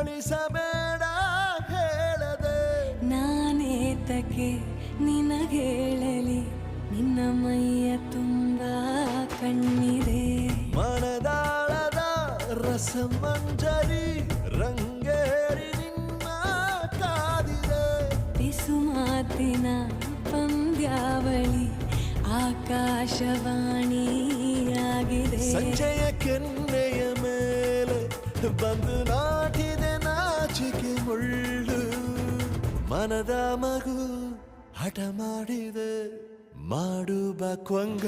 ಕರುಣಿಸಬೇಡ ಹೇಳದೆ. ನಾನೇತಕ್ಕೆ ನಿನಗೇಳಲಿ ನಿನ್ನ ಮೈಯ ತುಂಬ ಕಣ್ಣಿದೆ. ಮನದಾಳದ ರಸಮಂಜರಿ ರಂಗೇರಿ ನಿನ್ನ ಕಾದಿದೆ. ಬಿಸು ಮಾತಿನ ಪಂದ್ಯಾವಳಿ ಆಕಾಶವಾಣಿಯಾಗಿದೆ. ಸಂಜೆಯ ಕೆನ್ನೆಯ ಮೇಲೆ ಬಂದು ನಾಟಿದೆ. ನಾಚಿಕೆ ಮುಳ್ಳು ಮನದ ಮಗು ಹಠ ಮಾಡಿದೆ ಮಾಡುವ ಕೊಂಗ